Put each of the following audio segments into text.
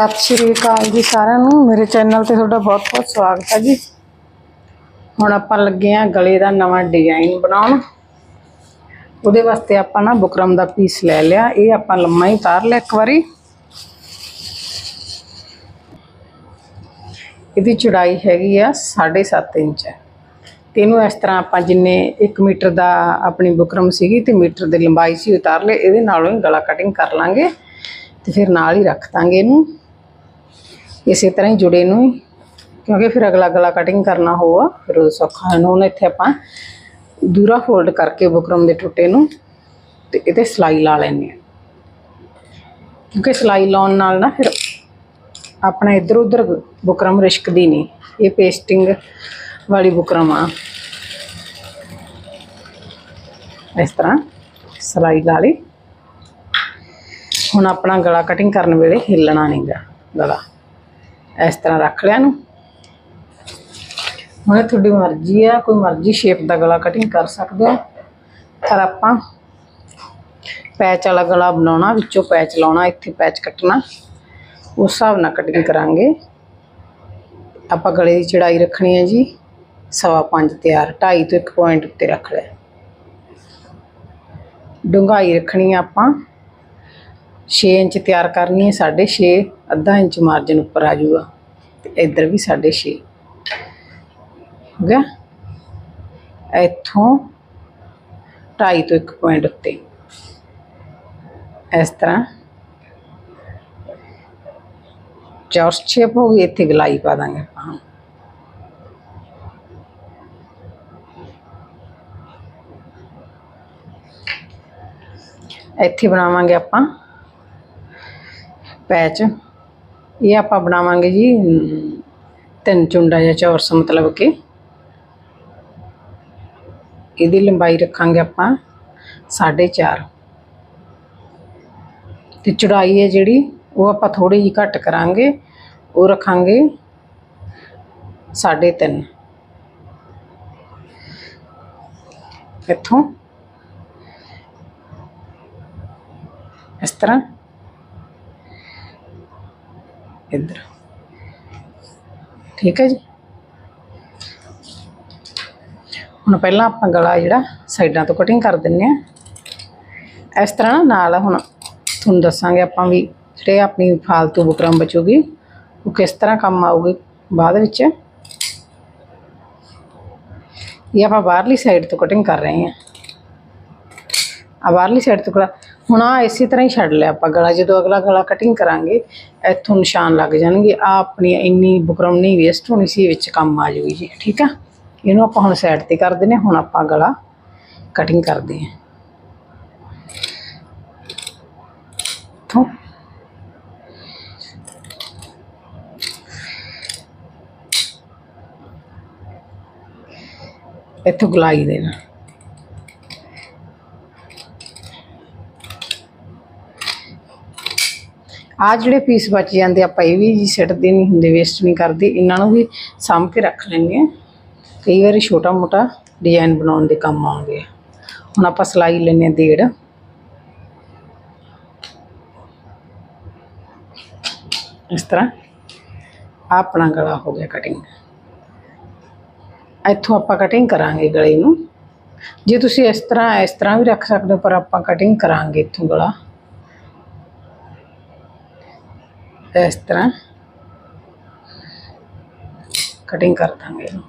ਸਤਿ ਸ਼੍ਰੀ ਅਕਾਲ ਜੀ ਸਾਰਿਆਂ ਨੂੰ। ਮੇਰੇ ਚੈਨਲ ਤੇ ਤੁਹਾਡਾ ਬਹੁਤ-ਬਹੁਤ ਸਵਾਗਤ ਹੈ ਜੀ। ਹੁਣ ਆਪਾਂ ਲੱਗੇ ਆ ਗਲੇ ਦਾ ਨਵਾਂ ਡਿਜ਼ਾਈਨ ਬਣਾਉਣ। ਉਹਦੇ ਵਾਸਤੇ ਆਪਾਂ ਨਾ ਬੁਕਰਮ ਦਾ ਪੀਸ ਲੈ ਲਿਆ। ਇਹ ਆਪਾਂ ਲੰਮਾ ਹੀ ਤਾਰ ਲਿਆ ਇੱਕ ਵਾਰੀ। ਇਹਦੀ ਚੌੜਾਈ ਹੈਗੀ ਆ 7.5 ਇੰਚ ਤੇ ਇਹਨੂੰ ਇਸ ਤਰ੍ਹਾਂ ਆਪਾਂ ਜਿੰਨੇ 1 ਮੀਟਰ ਦਾ ਆਪਣੀ ਬੁਕਰਮ ਸੀਗੀ ਤੇ ਮੀਟਰ ਦੀ ਲੰਬਾਈ ਸੀ ਉਤਾਰ ਲਏ ਇਹਦੇ ਨਾਲੋਂ ਹੀ ਗਲਾ ਕਟਿੰਗ ਕਰ ਲਾਂਗੇ ਤੇ ਫਿਰ ਨਾਲ ਹੀ ਰੱਖ ਦਾਂਗੇ ਇਹਨੂੰ। ਇਸੇ ਤਰ੍ਹਾਂ ਹੀ ਜੁੜੇ ਨੂੰ ਹੀ। ਕਿਉਂਕਿ ਫਿਰ ਅਗਲਾ ਗਲਾ ਕਟਿੰਗ ਕਰਨਾ ਹੋਊਗਾ, ਫਿਰ ਉਹ ਸੌਖਾ ਨੂੰ ਹੁਣ ਇੱਥੇ ਆਪਾਂ ਦੂਰਾ ਫੋਲਡ ਕਰਕੇ ਬੁਕਰਮ ਦੇ ਟੁੱਟੇ ਨੂੰ ਤੇ ਇਹਤੇ ਸਲਾਈ ਲਾ ਲੈਣੀ ਆ ਕਿਉਂਕਿ ਸਲਾਈ ਲਾਉਣ ਨਾਲ ਨਾ ਫਿਰ ਆਪਣਾ ਇੱਧਰ ਉੱਧਰ ਬੁਕਰਮ ਰਿਸ਼ਕਦੀ ਨਹੀਂ। ਇਹ ਪੇਸਟਿੰਗ ਵਾਲੀ ਬੁਕਰਮ ਆ। ਇਸ ਤਰ੍ਹਾਂ ਸਲਾਈ ਲਾ ਲਈ। ਹੁਣ ਆਪਣਾ ਗਲਾ ਕਟਿੰਗ ਕਰਨ ਵੇਲੇ ਹਿੱਲਣਾ ਨਹੀਂਗਾ ਗਲਾ। ਇਸ ਤਰ੍ਹਾਂ ਰੱਖ ਲਿਆ ਨੂੰ ਹੁਣ ਇਹ ਤੁਹਾਡੀ ਮਰਜ਼ੀ ਆ, ਕੋਈ ਮਰਜ਼ੀ ਸ਼ੇਪ ਦਾ ਗਲਾ ਕਟਿੰਗ ਕਰ ਸਕਦੇ ਹੋ। ਪਰ ਆਪਾਂ ਪੈਚ ਵਾਲਾ ਗਲਾ ਬਣਾਉਣਾ, ਵਿੱਚੋਂ ਪੈਚ ਲਾਉਣਾ, ਇੱਥੇ ਪੈਚ ਕੱਟਣਾ, ਉਸ ਹਿਸਾਬ ਨਾਲ ਕਟਿੰਗ ਕਰਾਂਗੇ। ਆਪਾਂ ਗਲੇ ਦੀ ਚੜਾਈ ਰੱਖਣੀ ਹੈ ਜੀ, ਸਵਾ ਪੰਜ ਤਿਆਰ 2.5 ਤੋਂ 1 ਪੁਆਇੰਟ ਉੱਤੇ ਰੱਖ ਲਿਆ। ਡੂੰਘਾਈ ਰੱਖਣੀ ਆਪਾਂ। 6 ਇੰਚ ਤਿਆਰ ਕਰਨੀ ਹੈ 6.5 ਅੱਧਾ ਇੰਚ ਮਾਰਜਨ ਉੱਪਰ ਆ ਜਾਊਗਾ ਤੇ ਇੱਧਰ ਵੀ 6.5 ਹੋ ਗਿਆ? ਇੱਥੋਂ 2.5 ਤੋਂ 1 ਪੁਆਇੰਟ ਉੱਤੇ। ਇਸ ਤਰ੍ਹਾਂ ਚੌਰਸ ਸ਼ੇਪ ਹੋ ਗਈ, ਇੱਥੇ ਗਲਾਈ ਪਾ ਦਾਂਗੇ ਆਪਾਂ। ਇੱਥੇ ਬਣਾਵਾਂਗੇ ਆਪਾਂ ਪੈਚ। ਇਹ ਆਪਾਂ ਬਣਾਵਾਂਗੇ ਜੀ ਅਮ, ਤਿੰਨ ਚੁੰਡਾ ਜਾਂ ਚੌਰਸ ਮਤਲਬ ਕਿ ਇਹਦੀ ਲੰਬਾਈ ਰੱਖਾਂਗੇ ਆਪਾਂ 4.5 ਤੇ ਚੌੜਾਈ ਹੈ ਜਿਹੜੀ ਉਹ ਆਪਾਂ ਥੋੜੀ ਜਿਹੀ ਘੱਟ ਕਰਾਂਗੇ ਉਹ ਰੱਖਾਂਗੇ 3.5 ਇੱਥੋਂ ਇਸ ਤਰ੍ਹਾਂ ਇੱਧਰ ਠੀਕ ਹੈ ਜੀ ਹੁਣ ਪਹਿਲਾਂ ਆਪਾਂ ਗਲਾ ਜਿਹੜਾ ਸਾਈਡਾਂ ਤੋਂ ਕਟਿੰਗ ਕਰ ਦਿੰਨੇ ਆ ਇਸ ਤਰ੍ਹਾਂ ਨਾ ਨਾਲ ਹੁਣ ਤੁਹਾਨੂੰ ਦੱਸਾਂਗੇ ਆਪਾਂ ਵੀ ਜਿਹੜੇ ਆਪਣੀ ਫਾਲਤੂ ਬੁਕਰਮ ਬਚੂਗੀ ਉਹ ਕਿਸ ਤਰ੍ਹਾਂ ਕੰਮ ਆਊਗੀ ਬਾਅਦ ਵਿੱਚ ਇਹ ਆਪਾਂ ਬਾਹਰਲੀ ਸਾਈਡ ਤੋਂ ਕਟਿੰਗ ਕਰ ਰਹੇ ਹਾਂ ਆ ਬਾਹਰਲੀ ਸਾਈਡ ਤੋਂ ਕਰਾ ਹੁਣ ਆ ਇਸੇ ਤਰ੍ਹਾਂ ਹੀ ਛੱਡ ਲਿਆ ਆਪਾਂ ਗਲਾ, ਜਦੋਂ ਅਗਲਾ ਗਲਾ ਕਟਿੰਗ ਕਰਾਂਗੇ, ਇੱਥੋਂ ਨਿਸ਼ਾਨ ਲੱਗ ਜਾਣਗੇ। ਆ ਆਪਣੀ ਇੰਨੀ ਬੁਕਰਮ ਨਹੀਂ ਵੇਸਟ ਹੋਣੀ ਸੀ ਵਿੱਚ ਕੰਮ ਆ ਜੂਗੀ ਜੀ, ਠੀਕ ਆ? ਇਹਨੂੰ ਆਪਾਂ ਹੁਣ ਸਾਈਡ ਤੇ ਕਰ ਦਿੰਨੇ ਹੁਣ ਆਪਾਂ ਗਲਾ ਕਟਿੰਗ ਕਰਦੇ ਹਾਂ। ਇੱਥੋਂ। ਇੱਥੋਂ ਗਲਾਈ ਦੇਣਾ। ਆ ਜਿਹੜੇ ਪੀਸ ਬਚ ਜਾਂਦੇ ਆਪਾਂ ਇਹ ਵੀ ਜੀ ਸਿੱਟਦੇ ਨਹੀਂ ਹੁੰਦੇ ਵੇਸਟ ਨਹੀਂ ਕਰਦੇ, ਇਹਨਾਂ ਨੂੰ ਵੀ ਸਾਂਭ ਕੇ ਰੱਖ ਲੈਂਦੇ ਆ ਕਈ ਵਾਰੀ ਛੋਟਾ ਮੋਟਾ ਡਿਜ਼ਾਈਨ ਬਣਾਉਣ ਦੇ ਕੰਮ ਆਉਂਦੇ ਆ। ਹੁਣ ਆਪਾਂ ਸਲਾਈ ਲੈਨੇ ਆ ਡੇਢ ਇਸ ਤਰ੍ਹਾਂ ਆਪਣਾ ਗਲਾ ਹੋ ਗਿਆ ਕਟਿੰਗ ਇੱਥੋਂ ਆਪਾਂ ਕਟਿੰਗ ਕਰਾਂਗੇ ਗਲੇ ਨੂੰ। ਜੇ ਤੁਸੀਂ ਇਸ ਤਰ੍ਹਾਂ ਇਸ ਤਰ੍ਹਾਂ ਵੀ ਰੱਖ ਸਕਦੇ ਹੋ, ਪਰ ਆਪਾਂ ਕਟਿੰਗ ਕਰਾਂਗੇ ਇੱਥੋਂ ਗਲਾ। ਇਸ ਤਰ੍ਹਾਂ ਕਟਿੰਗ ਕਰ ਦਾਂਗੇ ਇਹਨੂੰ।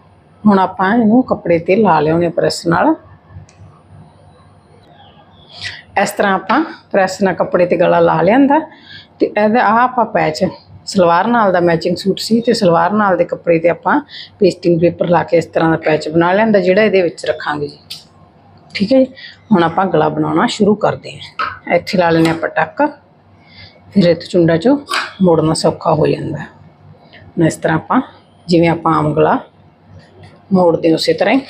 ਹੁਣ ਆਪਾਂ ਇਹਨੂੰ ਕੱਪੜੇ ਤੇ ਲਾ ਲਿਆਉਣੇ ਪ੍ਰੈਸ ਨਾਲ। ਇਸ ਤਰ੍ਹਾਂ ਆਪਾਂ ਪ੍ਰੈਸ ਨਾਲ ਕੱਪੜੇ ਤੇ ਗਲਾ ਲਾ ਲਿਆਂਦਾ। ਤੇ ਇਹਦਾ ਆਹ ਆਪਾਂ ਪੈਚ ਸਲਵਾਰ ਨਾਲ ਦਾ ਮੈਚਿੰਗ ਸੂਟ ਸੀ ਤੇ ਸਲਵਾਰ ਨਾਲ ਦੇ ਕੱਪੜੇ ਤੇ ਆਪਾਂ ਪੇਸਟਿੰਗ ਪੇਪਰ ਲਾ ਕੇ ਇਸ ਤਰ੍ਹਾਂ ਦਾ ਪੈਚ ਬਣਾ ਲਿਆਂਦਾ, ਜਿਹੜਾ ਇਹਦੇ ਵਿੱਚ ਰੱਖਾਂਗੇ ਜੀ। ਠੀਕ ਹੈ ਜੀ? ਹੁਣ ਆਪਾਂ ਗਲਾ ਬਣਾਉਣਾ ਸ਼ੁਰੂ ਕਰਦੇ ਹਾਂ। ਇੱਥੇ ਲਾ ਲੈਣੇ ਆਪਾਂ ਟੱਕ। ਫਿਰ ਇਹ ਚੁੰਡਾ ਚੋਂ ਮੋੜਨਾ ਸੌਖਾ ਹੋ ਜਾਂਦਾ ਹੁਣ ਇਸ ਤਰ੍ਹਾਂ ਆਪਾਂ, ਜਿਵੇਂ ਆਪਾਂ ਆਮ ਗਲਾ ਮੋੜਦੇ ਉਸੇ ਤਰ੍ਹਾਂ ਹੀ।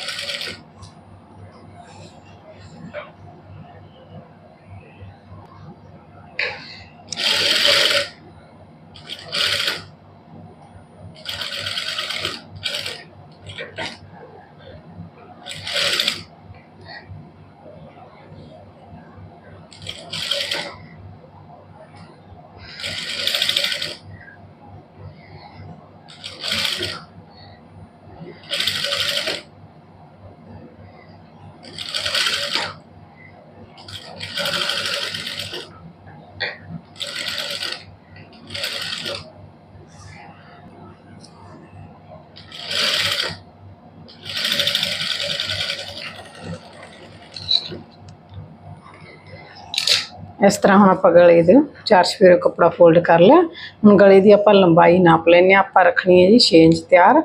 ਇਸ ਤਰ੍ਹਾਂ ਹੁਣ ਆਪਾਂ ਗਲੇ ਦੇ ਚਾਰ ਸਵੇਰੇ ਕੱਪੜਾ ਫੋਲਡ ਕਰ ਲਿਆ। ਹੁਣ ਗਲੇ ਦੀ ਆਪਾਂ ਲੰਬਾਈ ਨਾਪ ਲੈਣੇ ਆਪਾਂ ਰੱਖਣੀ ਹੈ ਜੀ 6 ਇੰਚ ਤਿਆਰ।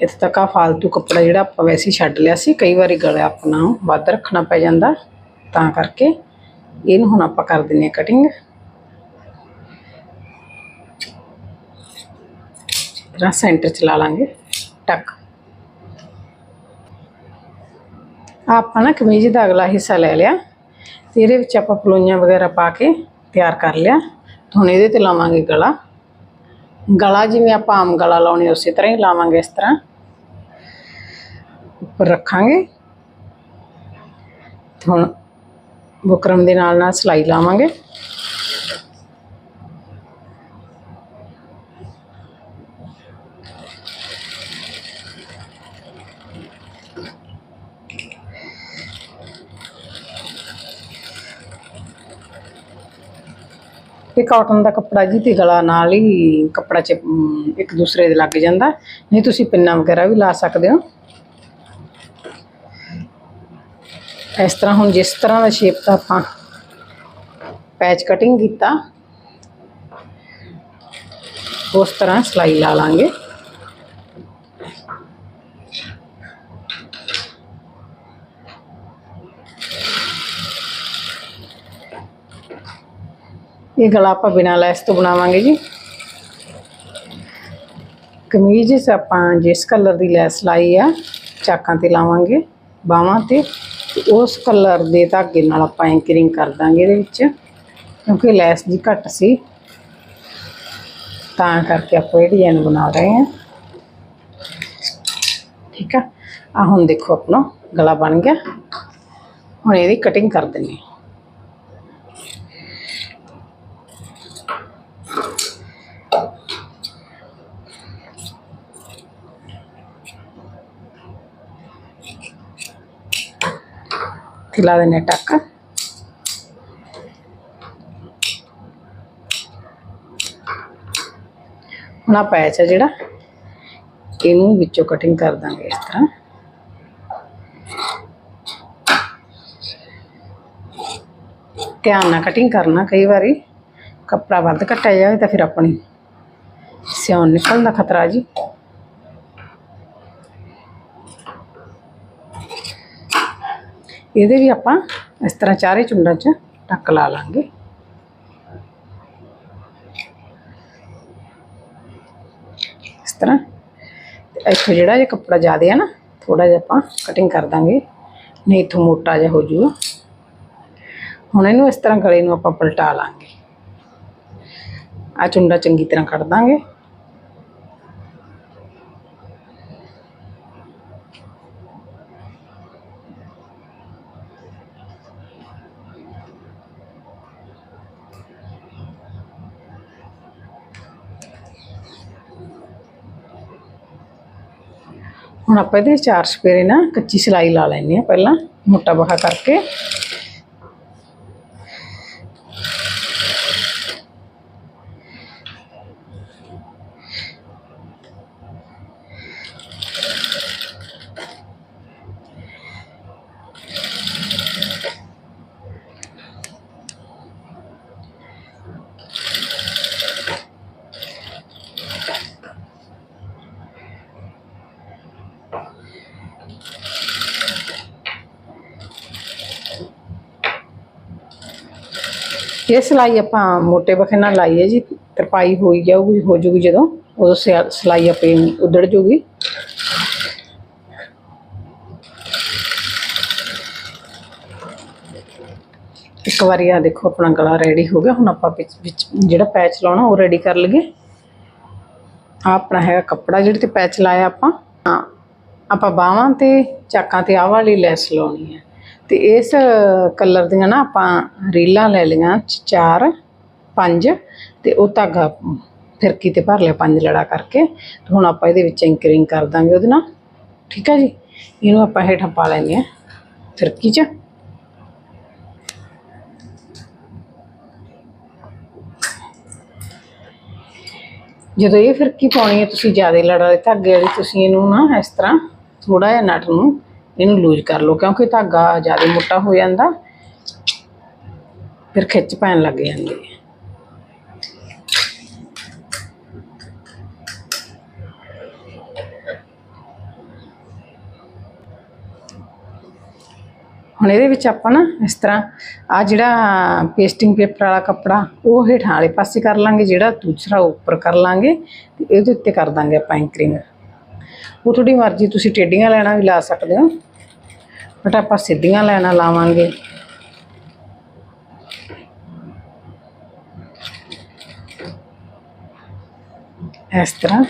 ਇੱਥੇ ਤੱਕ ਆ ਫਾਲਤੂ ਕੱਪੜਾ ਜਿਹੜਾ ਆਪਾਂ ਵੈਸੇ ਛੱਡ ਲਿਆ ਸੀ, ਕਈ ਵਾਰੀ ਗਲਾ ਆਪਣਾ ਵੱਧ ਰੱਖਣਾ ਪੈ ਜਾਂਦਾ, ਤਾਂ ਕਰਕੇ ਇਹਨੂੰ ਹੁਣ ਆਪਾਂ ਕਰ ਦਿੰਨੇ ਕਟਿੰਗ ਰਾ ਸੈਂਟਰ ਚ ਲਾ ਲਾਂਗੇ, ਟੱਕ। ਆਪਾਂ ਨਾ ਕਮੀਜ਼ ਦਾ ਅਗਲਾ ਹਿੱਸਾ ਲੈ ਲਿਆ, ਤੇ ਇਹਦੇ ਵਿੱਚ ਆਪਾਂ ਪਲੋਈਆਂ ਵਗੈਰਾ ਪਾ ਕੇ ਤਿਆਰ ਕਰ ਲਿਆ। ਹੁਣ ਇਹਦੇ ਤੇ ਲਾਵਾਂਗੇ ਗਲਾ। ਗਲਾ ਜਿਵੇਂ ਆਪਾਂ ਆਮ ਗਲਾ ਲਾਉਣੇ ਉਸੇ ਤਰ੍ਹਾਂ ਹੀ ਲਾਵਾਂਗੇ ਇਸ ਤਰ੍ਹਾਂ। ਉੱਪਰ ਰੱਖਾਂਗੇ। ਤੇ ਹੁਣ ਬੁਕਰਮ ਦੇ ਨਾਲ ਨਾਲ ਸਲਾਈ ਲਾਵਾਂਗੇ। ਕਾਟਨ ਦਾ ਕੱਪੜਾ ਜੀ ਤੇ ਗਲਾ ਨਾਲ ਹੀ ਕੱਪੜਾ ਚ ਇੱਕ ਦੂਸਰੇ ਦੇ ਲੱਗ ਜਾਂਦਾ। ਨਹੀਂ, ਤੁਸੀਂ ਪਿੰਨਾਂ ਵਗੈਰਾ ਵੀ ਲਾ ਸਕਦੇ ਹੋ। ਇਸ ਤਰ੍ਹਾਂ ਹੁਣ ਜਿਸ ਤਰ੍ਹਾਂ ਦਾ ਸ਼ੇਪ ਦਾ ਆਪਾਂ ਪੈਚ ਕਟਿੰਗ ਕੀਤਾ, ਉਸ ਤਰ੍ਹਾਂ ਸਲਾਈ ਲਾ ਲਾਂਗੇ। ਇਹ ਗਲਾ ਆਪਾਂ ਬਿਨਾਂ ਲੈਸ ਤੋਂ ਬਣਾਵਾਂਗੇ ਜੀ। ਕਮੀਜ਼ 'ਚ ਆਪਾਂ ਜਿਸ ਕਲਰ ਦੀ ਲੈਸ ਲਾਈ ਆ, ਚਾਕਾਂ ਤੇ ਲਾਵਾਂਗੇ, ਬਾਹਾਂ ਤੇ। ਉਸ ਕਲਰ ਦੇ ਧਾਗੇ ਨਾਲ ਆਪਾਂ ਐਂਕਰਿੰਗ ਕਰ ਦਾਂਗੇ ਇਹਦੇ ਵਿੱਚ, ਕਿਉਂਕਿ ਲੈਸ ਜੀ ਘੱਟ ਸੀ। ਤਾਂ ਕਰਕੇ ਆਪਾਂ ਇਹ ਡਿਜ਼ਾਈਨ ਬਣਾ ਰਹੇ ਹਾਂ। ਠੀਕ ਆ? ਆ ਹੁਣ ਦੇਖੋ ਆਪਣਾ ਗਲਾ ਬਣ ਗਿਆ। ਹੁਣ ਇਹਦੀ ਕਟਿੰਗ ਕਰ ਦਿੰਦੇ ਹਾਂ ਤੇ ਲਾ ਦਿੰਦੇ ਹਾਂ ਟੱਕ ਹੁਣ ਆ ਪੈਚ ਹੈ ਜਿਹੜਾ ਇਹਨੂੰ ਵਿੱਚੋਂ ਕਟਿੰਗ ਕਰ ਦਾਂਗੇ ਇਸ ਤਰ੍ਹਾਂ। ਧਿਆਨ ਨਾਲ ਕਟਿੰਗ ਕਰਨਾ ਕਈ ਵਾਰੀ। ਕੱਪੜਾ ਵੱਧ ਕੱਟਿਆ ਜਾਵੇ ਤਾਂ ਫਿਰ ਆਪਣੀ ਸਿਉਣ ਨਿਕਲਣ ਦਾ ਖਤਰਾ ਜੀ। ਇਹਦੇ ਵੀ ਆਪਾਂ ਇਸ ਤਰ੍ਹਾਂ ਚਾਰੇ ਚੁੰਡਾਂ 'ਚ ਟੱਕ ਲਾ ਲਾਂਗੇ। ਇਸ ਤਰ੍ਹਾਂ। ਤੇ ਇੱਥੋਂ ਜਿਹੜਾ ਜੇ ਕੱਪੜਾ ਜ਼ਿਆਦਾ ਹੈ ਨਾ ਥੋੜਾ ਜਿਹਾ ਆਪਾਂ ਕਟਿੰਗ ਕਰ ਦਾਂਗੇ। ਨਹੀਂ ਇੱਥੋਂ ਮੋਟਾ ਜਿਹਾ ਹੋ ਜਾਊਗਾ ਹੁਣ ਇਹਨੂੰ ਇਸ ਤਰ੍ਹਾਂ ਗਲੇ ਨੂੰ ਆਪਾਂ ਪਲਟਾ ਲਾਂਗੇ। ਆ ਚੁੰਡਾ ਚੰਗੀ ਤਰ੍ਹਾਂ ਕੱਢ ਦਾਂਗੇ। ਹੁਣ ਆਪਾਂ ਇਹਦੇ ਚਾਰ ਸਪੇਰੇ ਨਾ ਕੱਚੀ ਸਿਲਾਈ ਲਾ ਲੈਣੀ ਆ ਪਹਿਲਾਂ, ਮੋਟਾ ਬਹਾ ਕਰਕੇ। ਇਹ ਸਿਲਾਈ ਆਪਾਂ ਮੋਟੇ ਬਖੇ ਨਾਲ ਲਾਈਏ ਜੀ, ਤਰਪਾਈ ਹੋਈ ਜਾਊਗੀ ਹੋ ਜੂਗੀ ਜਦੋਂ, ਉਦੋਂ ਸਿਆ- ਸਿਲਾਈ ਆਪੇ ਉਧੜ ਜੂਗੀ। ਇੱਕ ਵਾਰੀ ਆ ਦੇਖੋ, ਆਪਣਾ ਗਲਾ ਰੈਡੀ ਹੋ ਗਿਆ, ਹੁਣ ਆਪਾਂ ਵਿੱਚ ਵਿੱਚ ਜਿਹੜਾ ਪੈਚ ਲਾਉਣਾ, ਉਹ ਰੈਡੀ ਕਰ ਲਈਏ। ਆ ਆਪਣਾ ਹੈਗਾ ਕੱਪੜਾ, ਜਿਹੜੇ ਤੇ ਪੈਚ ਲਾਇਆ ਆਪਾਂ, ਹਾਂ, ਆਪਾਂ ਬਾਹਾਂ ਤੇ, ਚਾਕਾਂ ਤੇ ਆਹ ਵਾਲੀ ਲੈਸ ਲਾਉਣੀ ਹੈ। ਤੇ ਇਸ ਕਲਰ ਦੀਆਂ ਨਾ ਆਪਾਂ ਰੀਲਾਂ ਲੈ ਲਈਆਂ ਚਾਰ, ਪੰਜ ਤੇ ਉਹ ਧਾਗਾ ਫਿਰਕੀ ਤੇ ਭਰ ਲਿਆ ਪੰਜ ਲੜਾ ਕਰਕੇ ਤੇ ਹੁਣ ਆਪਾਂ ਇਹਦੇ ਵਿੱਚ ਐਂਕਰਿੰਗ ਕਰ ਦਾਂਗੇ ਉਹਦੇ ਨਾਲ। ਠੀਕ ਹੈ ਜੀ? ਇਹਨੂੰ ਆਪਾਂ ਹੇਠਾਂ ਪਾ ਲੈਂਦੇ ਆ ਫਿਰਕੀ 'ਚ। ਜਦੋਂ ਇਹ ਫਿਰਕੀ ਪਾਉਣੀ ਹੈ, ਤੁਸੀਂ ਜ਼ਿਆਦਾ ਲੜਾ ਦੇ ਧਾਗੇ ਵਾਲੀ ਤੁਸੀਂ ਇਹਨੂੰ ਨਾ ਇਸ ਤਰ੍ਹਾਂ ਥੋੜਾ ਜਿਹਾ ਨਟ ਨੂੰ ਇਹਨੂੰ ਲੂਜ਼ ਕਰ ਲਓ, ਕਿਉਂਕਿ ਧਾਗਾ ਜ਼ਿਆਦਾ ਮੋਟਾ ਹੋ ਜਾਂਦਾ, ਫਿਰ ਖਿੱਚ ਪੈਣ ਲੱਗ ਜਾਂਦੀ ਹੈ ਹੁਣ ਇਹਦੇ ਵਿੱਚ ਆਪਾਂ ਨਾ ਇਸ ਤਰ੍ਹਾਂ ਆ ਜਿਹੜਾ ਪੇਸਟਿੰਗ ਪੇਪਰ ਵਾਲਾ ਕੱਪੜਾ, ਉਹ ਹੇਠਾਂ ਵਾਲੇ ਪਾਸੇ ਕਰ ਲਾਂਗੇ, ਜਿਹੜਾ ਦੂਸਰਾ ਉੱਪਰ ਕਰ ਲਾਂਗੇ, ਤੇ ਇਹਦੇ ਉੱਤੇ ਕਰ ਦਾਂਗੇ ਆਪਾਂ ਐਂਕਰਿੰਗ ਉਹ ਤੁਹਾਡੀ ਮਰਜ਼ੀ, ਤੁਸੀਂ ਟੇਡੀਆਂ ਲੈਣਾ ਵੀ ਲਾ ਸਕਦੇ ਹੋ। ਬਟ ਆਪਾਂ ਸਿੱਧੀਆਂ ਲੈਣਾ ਲਾਵਾਂਗੇ। ਇਸ ਤਰ੍ਹਾਂ।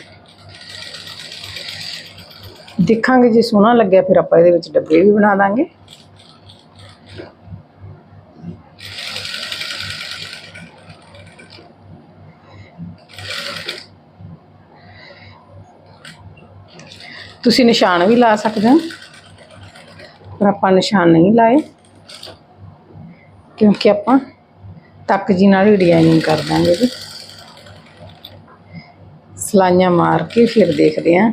ਦੇਖਾਂਗੇ ਜੇ ਸੋਹਣਾ ਲੱਗਿਆ ਫਿਰ ਆਪਾਂ ਇਹਦੇ ਵਿੱਚ ਡੱਬੇ ਵੀ ਬਣਾ ਦਾਂਗੇ। ਤੁਸੀਂ ਨਿਸ਼ਾਨ ਵੀ ਲਾ ਸਕਦੇ ਹੋ। ਪਰ ਆਪਾਂ ਨਿਸ਼ਾਨ ਨਹੀਂ ਲਾਏ। ਕਿਉਂਕਿ ਆਪਾਂ ਤੱਕ ਜੀ ਨਾਲ ਹੀ ਡਿਜ਼ਾਈਨਿੰਗ ਕਰ ਦਾਂਗੇ ਜੀ। ਸਲਾਈਆਂ ਮਾਰ ਕੇ ਫਿਰ ਦੇਖਦੇ ਆਂ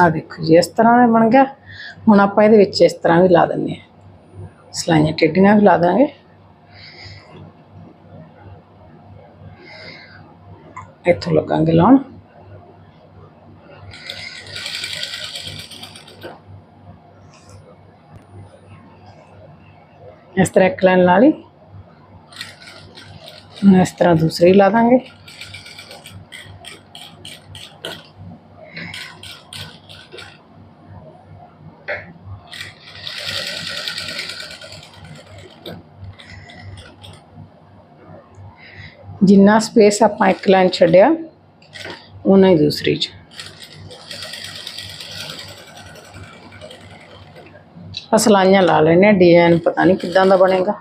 ਆ ਦੇਖੋ ਜੀ, ਇਸ ਤਰ੍ਹਾਂ ਦਾ ਬਣ ਗਿਆ। ਹੁਣ ਆਪਾਂ ਇਹਦੇ ਵਿੱਚ ਇਸ ਤਰ੍ਹਾਂ ਵੀ ਲਾ ਦਿੰਦੇ ਹਾਂ। ਸਲਾਈਆਂ ਟੇਡੀਆਂ ਵੀ ਲਾ ਦਾਂਗੇ। ਇੱਥੋਂ ਲੱਗਾਂਗੇ ਲਾਉਣ। ਇਸ ਤਰ੍ਹਾਂ ਇੱਕ ਲਾਈਨ ਲਾ ਲਈ। ਇਸ ਤਰ੍ਹਾਂ ਦੂਸਰੀ ਲਾ ਦਾਂਗੇ। ਜਿੰਨਾ ਸਪੇਸ ਆਪਾਂ ਇੱਕ ਲਾਈਨ ਛੱਡਿਆ ਉਹਨਾਂ ਹੀ ਦੂਸਰੀ ਚ। ਅਸਲਾਈਆਂ ਲਾ ਲੈਣੇ ਡਿਜ਼ਾਈਨ ਪਤਾ ਨਹੀਂ ਕਿੱਦਾਂ ਦਾ ਬਣੇਗਾ।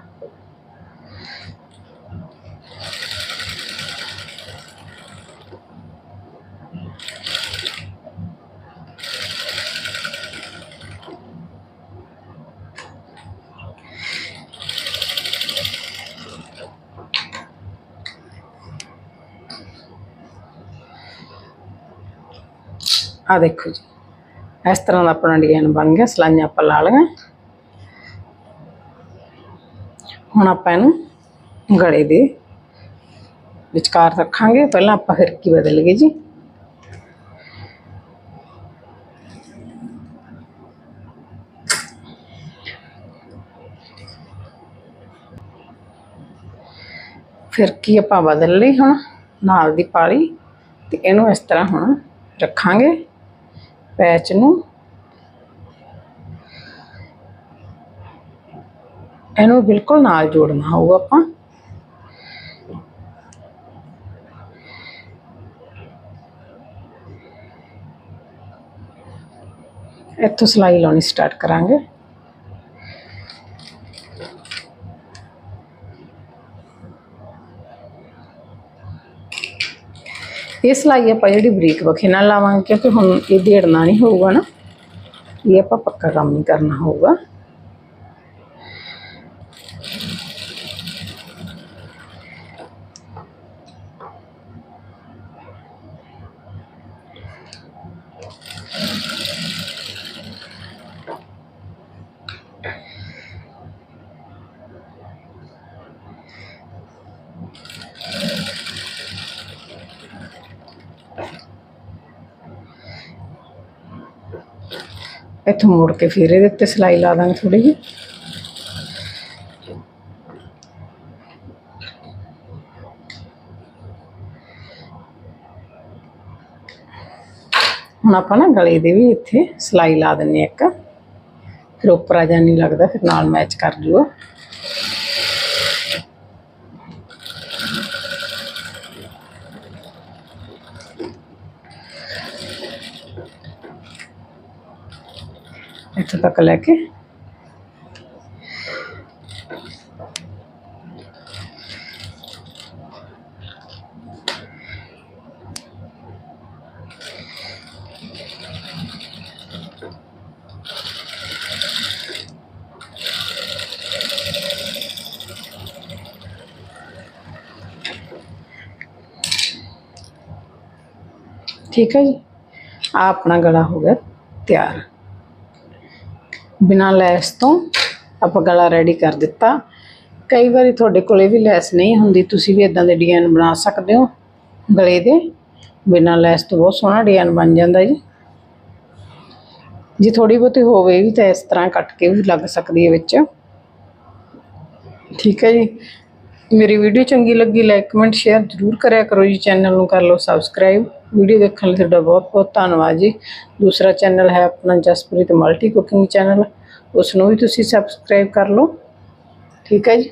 ਆ ਦੇਖੋ ਜੀ। ਇਸ ਤਰ੍ਹਾਂ ਦਾ ਆਪਣਾ ਡਿਜ਼ਾਈਨ ਬਣ ਗਿਆ, ਸਲਾਈਆਂ ਆਪਾਂ ਲਾ ਲਈਆਂ ਹੁਣ ਆਪਾਂ ਇਹਨੂੰ ਗਲੇ ਦੇ ਵਿਚਕਾਰ ਰੱਖਾਂਗੇ। ਪਹਿਲਾਂ ਆਪਾਂ ਫਿਰਕੀ ਬਦਲ ਗਏ ਜੀ? ਫਿਰਕੀ ਆਪਾਂ ਬਦਲ ਲਈ ਹੁਣ? ਨਾਲ ਦੀ ਪਾਲੀ। ਤੇ ਇਹਨੂੰ ਇਸ ਤਰ੍ਹਾਂ ਹੁਣ ਰੱਖਾਂਗੇ। ਪੈਚ ਨੂੰ। ਇਹਨੂੰ ਬਿਲਕੁਲ ਨਾਲ ਜੋੜਨਾ ਹੋਊਗਾ ਆਪਾਂ। ਇੱਥੋਂ ਸਿਲਾਈ ਲਾਉਣੀ ਸਟਾਰਟ ਕਰਾਂਗੇ। ਇਹ ਸਿਲਾਈ ਆਪਾਂ ਜਿਹੜੀ ਬਰੀਕ ਵਖੇ ਨਾਲ ਲਾਵਾਂਗੇ, ਕਿਉਂਕਿ ਹੁਣ ਇਹ ਢੇੜਨਾ ਨਹੀਂ ਹੋਊਗਾ ਨਾ। ਇਹ ਆਪਾਂ ਪੱਕਾ ਕੰਮ ਨਹੀਂ ਕਰਨਾ ਹੋਊਗਾ। ਇੱਥੋਂ ਮੋੜ ਕੇ ਫਿਰ ਇਹਦੇ ਉੱਤੇ ਸਿਲਾਈ ਲਾ ਦਾਂਗੇ ਥੋੜੀ ਜਿਹੀ। ਹੁਣ ਆਪਾਂ ਨਾ ਗਲੇ ਦੇ ਵੀ ਇੱਥੇ ਸਿਲਾਈ ਲਾ ਦਿੰਨੇ ਆ ਇੱਕ। ਫਿਰ ਉੱਪਰ ਆ ਜਾਣੀ ਲੱਗਦਾ, ਫਿਰ ਨਾਲ ਮੈਚ ਕਰ ਜੂਗਾ। तक పక్కలకి ठीक है जी अपना गला हो गया तैयार। ਬਿਨਾਂ ਲੈਸ ਤੋਂ ਆਪਾਂ ਗਲਾ ਰੈਡੀ ਕਰ ਦਿੱਤਾ। ਕਈ ਵਾਰੀ ਤੁਹਾਡੇ ਕੋਲੇ ਵੀ ਲੈਸ ਨਹੀਂ ਹੁੰਦੀ, ਤੁਸੀਂ ਵੀ ਇਦਾਂ ਦੇ ਡਿਜ਼ਾਈਨ ਬਣਾ ਸਕਦੇ ਹੋ ਗਲੇ ਦੇ। ਬਿਨਾਂ ਲੈਸ ਤੋਂ ਬਹੁਤ ਸੋਹਣਾ ਡਿਜ਼ਾਈਨ ਬਣ ਜਾਂਦਾ ਜੀ। ਜੇ ਥੋੜੀ ਬਹੁਤੀ ਹੋਵੇ ਵੀ ਤਾਂ ਇਸ ਤਰ੍ਹਾਂ ਕੱਟ ਕੇ ਵੀ ਲੱਗ ਸਕਦੀ ਹੈ ਵਿੱਚ। ਠੀਕ ਹੈ ਜੀ। ਮੇਰੀ ਵੀਡੀਓ ਚੰਗੀ ਲੱਗੀ ਲਾਈਕ ਕਮੈਂਟ ਸ਼ੇਅਰ ਜ਼ਰੂਰ ਕਰਿਆ ਕਰੋ ਜੀ ਚੈਨਲ ਨੂੰ ਕਰ ਲਓ ਸਬਸਕ੍ਰਾਈਬ ਵੀਡੀਓ ਦੇਖਣ ਲਈ ਤੁਹਾਡਾ ਬਹੁਤ ਬਹੁਤ ਧੰਨਵਾਦ ਜੀ। ਦੂਸਰਾ ਚੈਨਲ ਹੈ ਆਪਣਾ ਜਸਪ੍ਰੀਤ ਮਲਟੀ ਕੁਕਿੰਗ ਚੈਨਲ। ਉਸ ਨੂੰ ਵੀ ਤੁਸੀਂ ਸਬਸਕ੍ਰਾਈਬ ਕਰ ਲਓ। ਠੀਕ ਹੈ ਜੀ।